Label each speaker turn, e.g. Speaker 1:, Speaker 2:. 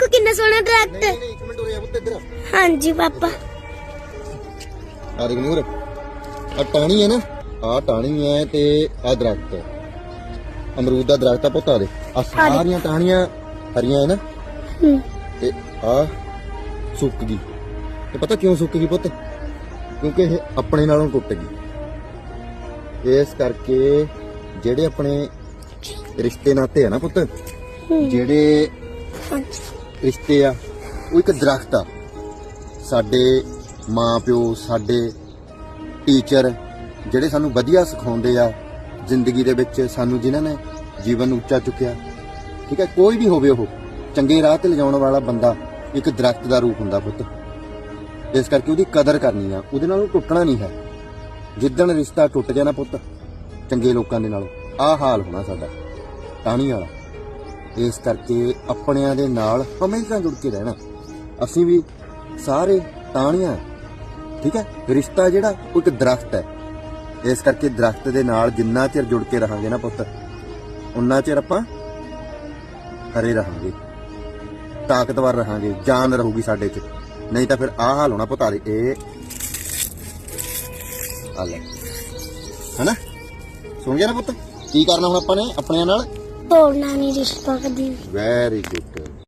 Speaker 1: ਦੇਖੋ ਕਿੰਨਾ ਸੋਹਣਾ ਦਰਖਤ
Speaker 2: ਨਹੀਂ ਨਹੀਂ ਇੱਕ ਮਿੰਟ ਉਰੇ ਆ ਪੁੱਤ ਇੱਧਰ ਆ।
Speaker 1: ਹਾਂਜੀ ਪਾਪਾ।
Speaker 2: ਆ ਦੇਖ ਨੂਰ ਆ ਟਾਣੀ ਹੈ ਨਾ ਆ ਟਾਣੀ ਹੈ ਤੇ ਆ ਦਰਖਤ ਹੈ। ਅਮਰੂਦ ਦਾ ਦਰਖਤ ਆ ਪੁੱਤ ਆ ਦੇ ਆ ਸਾਰੀਆਂ ਟਾਣੀਆਂ ਹਰੀਆਂ ਹੈ ਨਾ।
Speaker 1: ਹੂੰ।
Speaker 2: ਤੇ ਆ ਸੁੱਕ ਗਈ। ਤੇ ਪਤਾ ਕਿਉਂ ਸੁੱਕ ਗਈ ਪੁੱਤ? ਕਿਉਂਕਿ ਇਹ ਆਪਣੇ ਨਾਲੋਂ ਟੁੱਟ ਗਈ। ਇਸ ਕਰਕੇ ਜਿਹੜੇ ਆਪਣੇ ਰਿਸ਼ਤੇ ਨਾਤੇ ਆ ਨਾ ਪੁੱਤ ਜਿਹੜੇ
Speaker 1: ਹਾਂਜੀ।
Speaker 2: ਰਿਸ਼ਤੇ ਆ, ਉਹ ਇੱਕ ਦਰਖਤ ਆ। ਸਾਡੇ ਮਾਪਿਓ ਸਾਡੇ ਟੀਚਰ ਜਿਹੜੇ ਸਾਨੂੰ ਵਧੀਆ ਸਿਖਾਉਂਦੇ ਆ, ਜ਼ਿੰਦਗੀ ਦੇ ਵਿੱਚ ਸਾਨੂੰ ਜਿਨ੍ਹਾਂ ਨੇ ਜੀਵਨ ਉੱਚਾ ਚੁੱਕਿਆ, ਠੀਕ ਹੈ, ਕੋਈ ਵੀ ਹੋਵੇ ਉਹ, ਚੰਗੇ ਰਾਹ ਤੇ ਲਿਜਾਉਣ ਵਾਲਾ ਬੰਦਾ ਇੱਕ ਦਰਖਤ ਦਾ ਰੂਪ ਹੁੰਦਾ ਪੁੱਤ। ਇਸ ਕਰਕੇ ਉਹਦੀ ਕਦਰ ਕਰਨੀ ਆ, ਉਹਦੇ ਨਾਲ ਟੁੱਟਣਾ ਨਹੀਂ ਹੈ। ਜਿੱਦਣ ਰਿਸ਼ਤਾ ਟੁੱਟ ਜਾਣਾ ਪੁੱਤ, ਚੰਗੇ ਲੋਕਾਂ ਦੇ ਨਾਲ, ਆਹ ਹਾਲ ਹੋਣਾ ਸਾਡਾ ਟਾਣੀ ਵਾਲਾ। ਇਸ ਕਰਕੇ ਆਪਣਿਆਂ ਦੇ ਨਾਲ ਹਮੇਸ਼ਾ ਜੁੜ ਕੇ ਰਹਿਣਾ। ਅਸੀਂ ਵੀ ਸਾਰੇ ਟਾਹਣੀਆਂ ਠੀਕ ਹੈ? ਰਿਸ਼ਤਾ ਜਿਹੜਾ, ਉਹ ਇੱਕ ਦਰਖਤ ਹੈ। ਇਸ ਕਰਕੇ ਦਰਖਤ ਦੇ ਨਾਲ ਜਿੰਨਾ ਚਿਰ ਜੁੜ ਕੇ ਰਹਾਂਗੇ ਨਾ ਪੁੱਤ, ਉਨਾ ਚਿਰ ਆਪਾਂ ਹਰੇ ਰਹਾਂਗੇ। ਤਾਕਤਵਰ ਰਹਾਂਗੇ, ਜਾਨ ਰਹੂਗੀ ਸਾਡੇ 'ਚ। ਨਹੀਂ ਤਾਂ ਫਿਰ ਆਹ ਹਾਲ ਹੋਣਾ ਪੁੱਤਾਰੇ, ਇਹ ਆ ਲੈ ਹਨਾ? ਸੁਣ ਗਿਆ ਨਾ ਪੁੱਤ? ਕੀ ਕਰਨਾ ਹੁਣ ਆਪਾਂ ਨੇ? ਆਪਣਿਆਂ ਨਾਲ
Speaker 1: ਤੋੜਨਾ ਨਹੀਂ ਰਿਸ਼ਤਾ ਕਦੀ ਵੀ।
Speaker 2: Very good